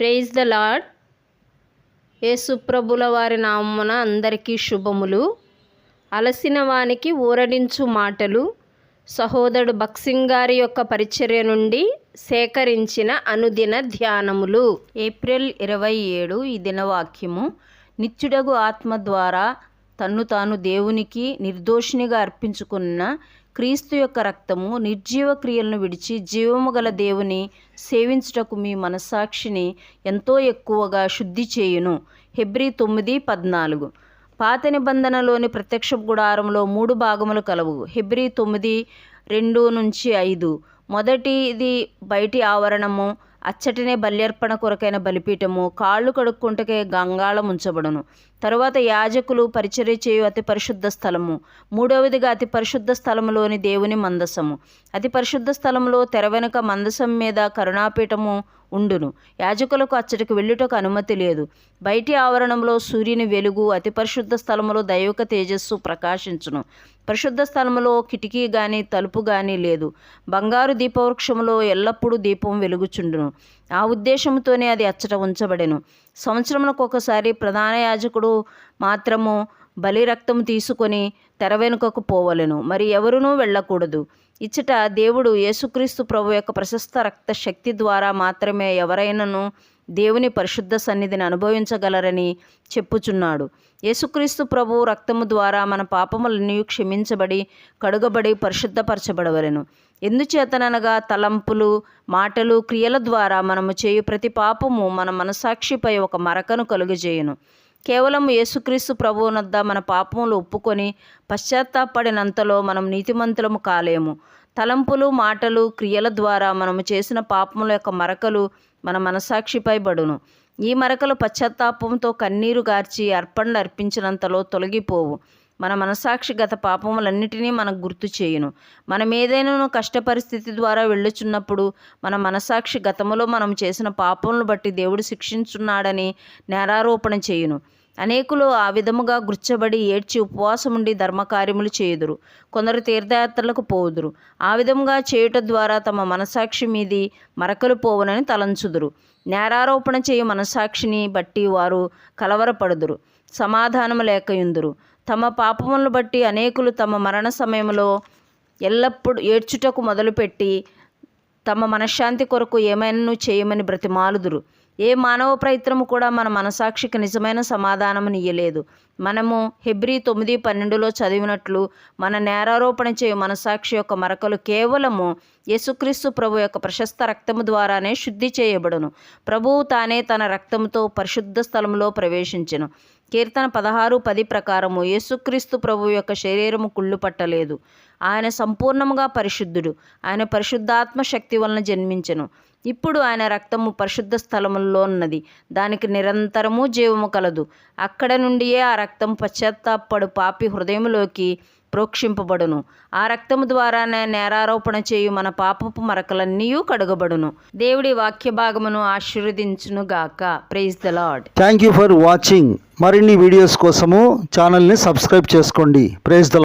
Praise the lord యేసుప్రభుల వారి నామమున అందరికీ శుభములు. అలసిన వానికి ఊరడించు మాటలు. సహోదరుడు బక్సింగ్ గారి యొక్క పరిచర్య నుండి సేకరించిన అనుదిన ధ్యానములు. ఏప్రిల్ ఇరవై ఏడు ఈ దినవాక్యము నిత్యుడగు ఆత్మ ద్వారా తన్ను తాను దేవునికి నిర్దోషినిగా అర్పించుకున్న క్రీస్తు యొక్క రక్తము నిర్జీవ క్రియలను విడిచి జీవము గల దేవుని సేవించుటకు మీ మనస్సాక్షిని ఎంతో ఎక్కువగా శుద్ధి చేయును. హెబ్రి తొమ్మిది పద్నాలుగు. పాత నిబంధనలోని ప్రత్యక్ష గుడారంలో మూడు భాగములు కలవు. హెబ్రి తొమ్మిది రెండు నుంచి ఐదు. మొదటిది బయటి ఆవరణము అచ్చటినే బల్యర్పణ కొరకైన బలిపీఠము కాళ్ళు కడుక్కుంటకే గంగాళం ఉంచబడును తరువాత యాజకులు పరిచర్య చేయు అతి పరిశుద్ధ స్థలము. మూడవదిగా అతి పరిశుద్ధ స్థలములోని దేవుని మందసము. అతి పరిశుద్ధ స్థలములో తెర వెనుక మందసం మీద కరుణాపీఠము ఉండును. యాజకులకు అచ్చటికి వెళ్ళుటకు అనుమతి లేదు. బయటి ఆవరణంలో సూర్యుని వెలుగు అతి పరిశుద్ధ స్థలములో దైవిక తేజస్సు ప్రకాశించును. పరిశుద్ధ స్థలములో కిటికీ గాని తలుపు గాని లేదు. బంగారు దీపవృక్షములో ఎల్లప్పుడూ దీపం వెలుగుచుండును. ఆ ఉద్దేశంతోనే అది అచ్చట ఉంచబడెను. సంవత్సరములకు ఒకసారి ప్రధాన యాజకుడు మాత్రము బలి రక్తం తీసుకొని తెర వెనుకకు పోవలెను. మరి ఎవరునూ వెళ్ళకూడదు. ఇచ్చట దేవుడు యేసుక్రీస్తు ప్రభు యొక్క ప్రశస్త రక్త శక్తి ద్వారా మాత్రమే ఎవరైనాను దేవుని పరిశుద్ధ సన్నిధిని అనుభవించగలరని చెప్పుచున్నాడు. యేసుక్రీస్తు ప్రభు రక్తము ద్వారా మన పాపములన్నీ క్షమించబడి కడుగబడి పరిశుద్ధపరచబడవలెను. ఎందుచేతననగా తలంపులు మాటలు క్రియల ద్వారా మనము చేయు ప్రతి పాపము మన మనసాక్షిపై ఒక మరకను కలుగజేయును. కేవలం యేసుక్రీస్తు ప్రభువునద్ద మన పాపములు ఒప్పుకొని పశ్చాత్తాపడినంతలో మనం నీతిమంతులము కాలేము. తలంపులు మాటలు క్రియల ద్వారా మనము చేసిన పాపముల యొక్క మరకలు మన మనసాక్షిపై బడును. ఈ మరకలు పశ్చాత్తాపంతో కన్నీరు గార్చి అర్పణలు అర్పించినంతలో తొలగిపోవు. మన మనసాక్షి గత పాపములన్నిటినీ మనకు గుర్తు చేయును. మనం ఏదైనా కష్ట పరిస్థితి ద్వారా వెళ్ళుచున్నప్పుడు మన మనసాక్షి గతములో మనం చేసిన పాపములను బట్టి దేవుడు శిక్షించున్నాడని నేరారోపణ చేయును. అనేకులు ఆ విధముగా గుర్చబడి ఏడ్చి ఉపవాసం ఉండి ధర్మకార్యములు చేయుదురు. కొందరు తీర్థయాత్రలకు పోవుదురు. ఆ విధముగా చేయుట ద్వారా తమ మనసాక్షి మీది మరకలు పోవునని తలంచుదురు. నేరారోపణ చేయు మనసాక్షిని బట్టి వారు కలవరపడుదురు. సమాధానము లేకయుందురు తమ పాపములను బట్టి అనేకులు తమ మరణ సమయంలో ఎల్లప్పుడూ ఏడ్చుటకు మొదలుపెట్టి తమ మనశ్శాంతి కొరకు ఏమైనా చేయమని బ్రతిమాలుదురు. ఏ మానవ ప్రయత్నము కూడా మన మనసాక్షికి నిజమైన సమాధానమునియ్యలేదు మనము హెబ్రి తొమ్మిది పన్నెండులో చదివినట్లు మన నేరారోపణ చేయు మనసాక్షి యొక్క మరకలు కేవలము యేసుక్రీస్తు ప్రభు యొక్క ప్రశస్త రక్తము ద్వారానే శుద్ధి చేయబడును. ప్రభువు తానే తన రక్తంతో పరిశుద్ధ స్థలంలో ప్రవేశించను. కీర్తన పదహారు పది ప్రకారము. యేసుక్రీస్తు ప్రభు యొక్క శరీరము కుళ్ళు పట్టలేదు. ఆయన సంపూర్ణముగా పరిశుద్ధుడు. ఆయన పరిశుద్ధాత్మ శక్తి వలన జన్మించెను. ఇప్పుడు ఆయన రక్తము పరిశుద్ధ స్థలములో ఉన్నది. దానికి నిరంతరము జీవము కలదు. అక్కడ నుండియే ఆ రక్తం పశ్చాత్తాపడు పాపి హృదయములోకి ప్రోక్షింపబడును. ఆ రక్తము ద్వారానే నేరారోపణ చేయు మన పాపపు మరకలన్నీ కడగబడును. దేవుడి వాక్య భాగమును ఆశీర్వదించును గాక. Praise the lord thank you for watching మరిన్ని వీడియోస్ కోసము ఛానల్ని సబ్స్క్రైబ్ చేసుకోండి. Praise the